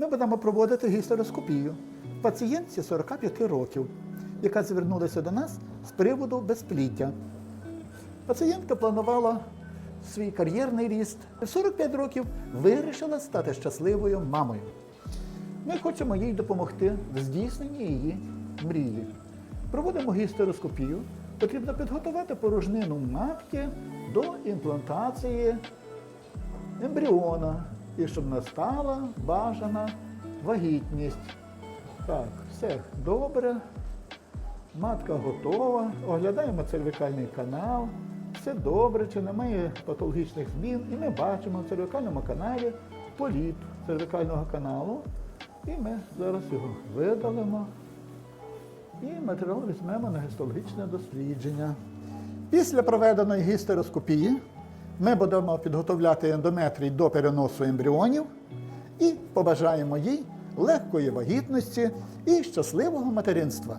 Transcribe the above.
ми будемо проводити гістероскопію пацієнтці 45 років, яка звернулася до нас з приводу безпліддя. Пацієнтка планувала свій кар'єрний ріст. В 45 років вирішила стати щасливою мамою. Ми хочемо їй допомогти в здійсненні її мрії. Проводимо гістероскопію. Потрібно підготувати порожнину матки до імплантації ембріона і щоб настала бажана вагітність. Так, все добре. Матка готова. Оглядаємо цервікальний канал. Все добре, чи немає патологічних змін. І ми бачимо в цервікальному каналі політ цервікального каналу. І ми зараз його видалимо. І матеріал візьмемо на гістологічне дослідження. Після проведеної гістероскопії ми будемо підготовляти ендометрій до переносу ембріонів і побажаємо їй легкої вагітності і щасливого материнства.